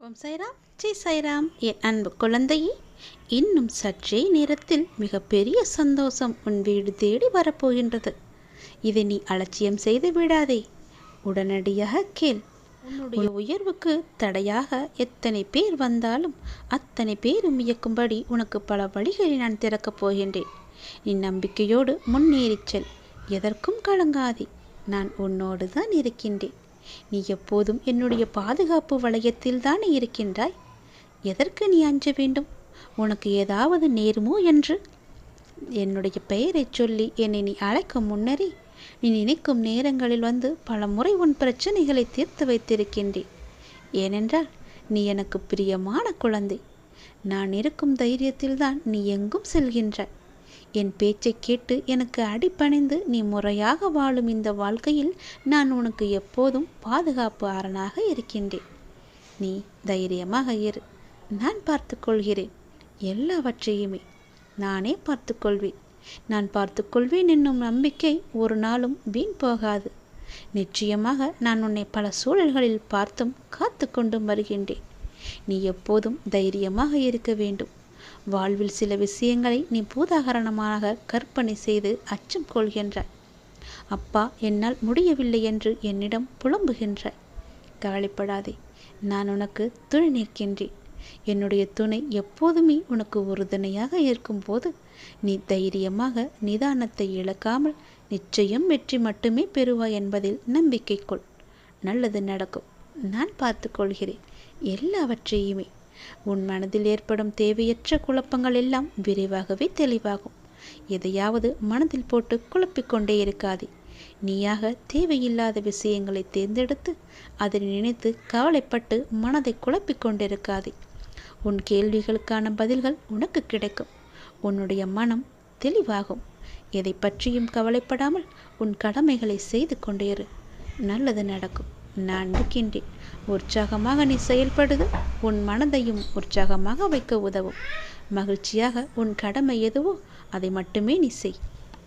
ஓம் சைராம் ஜெய் சைராம் என் அன்பு குழந்தையே இன்னும் சற்றே நேரத்தில் மிகப்பெரிய சந்தோஷம் உன் வீடு தேடி வரப்போகின்றது. இதை நீ அலட்சியம் செய்து விடாதே. உடனடியாக கேள். உன்னுடைய உயர்வுக்கு தடையாக எத்தனை பேர் வந்தாலும் அத்தனை பேரும் இயக்கும்படி உனக்கு பல வழிகளை நான் திறக்கப் போகின்றேன். நீ நம்பிக்கையோடு முன்னேறிச் செல். எதற்கும் கலங்காதே. நான் உன்னோடு தான் இருக்கின்றேன். நீ எப்போதும் என்னுடைய பாதுகாப்பு வளையத்தில் தானே இருக்கின்றாய்? எதற்கு நீ அஞ்ச வேண்டும்? உனக்கு ஏதாவது நேருமோ என்று? என்னுடைய பெயரைச் சொல்லி என்னை நீ அழைக்கும் முன்னரே நீ நினைக்கும் நேரங்களில் வந்து பல முறை உன் பிரச்சனைகளை தீர்த்து வைத்திருக்கின்றேன். ஏனென்றால் நீ எனக்கு பிரியமான குழந்தை. நான் இருக்கும் தைரியத்தில்தான் நீ எங்கும் செல்கின்றாய். என் பேச்சை கேட்டு எனக்கு அடிப்பணிந்து நீ முறையாக வாழும் இந்த வாழ்க்கையில் நான் உனக்கு எப்போதும் பாதுகாப்பு அரணாக இருக்கின்றேன். நீ தைரியமாக இரு. நான் பார்த்துக்கொள்கிறேன் எல்லாவற்றையுமே நானே பார்த்துக்கொள்வேன் நான் பார்த்துக்கொள்வேன் என்னும் நம்பிக்கை ஒரு நாளும் வீண் போகாது. நிச்சயமாக நான் உன்னை பல சூழல்களில் பார்த்தும் காத்து கொண்டும் வருகின்றேன். நீ எப்போதும் தைரியமாக இருக்க வேண்டும். வாழ்வில் சில விஷயங்களை நீ பூதாகரணமாக கற்பனை செய்து அச்சம் கொள்கின்றாய் அப்பா என்னால் முடியவில்லை என்று என்னிடம் புலம்புகின்றாய் கவலைப்படாதே நான் உனக்கு துணை நிற்கின்றேன். என்னுடைய துணை எப்போதுமே உனக்கு உறுதுணையாக இருக்கும்போது நீ தைரியமாக நிதானத்தை இழக்காமல் நிச்சயம் வெற்றி மட்டுமே பெறுவாய் என்பதில் நம்பிக்கை கொள். நல்லது நடக்கும். நான் பார்த்து கொள்கிறேன். எல்லாவற்றையுமே உன் மனதில் ஏற்படும் தேவையற்ற குழப்பங்கள் எல்லாம் விரைவாகவே தெளிவாகும். எதையாவது மனதில் போட்டு குழப்பிக்கொண்டே இருக்காதே. நீயாக தேவையில்லாத விஷயங்களை தேர்ந்தெடுத்து அதை நினைத்து கவலைப்பட்டு மனதை குழப்பிக் கொண்டிருக்காதே உன் கேள்விகளுக்கான பதில்கள் உனக்கு கிடைக்கும். உன்னுடைய மனம் தெளிவாகும். எதை பற்றியும் கவலைப்படாமல் உன் கடமைகளை செய்து கொண்டேரு நல்லது நடக்கும். நான் இருக்கின்றேன். உற்சாகமாக நீ செயல்படுது உன் மனதையும் உற்சாகமாக வைக்க உதவும். மகிழ்ச்சியாக உன் கடமை எதுவோ அதை மட்டுமே நீ செய்.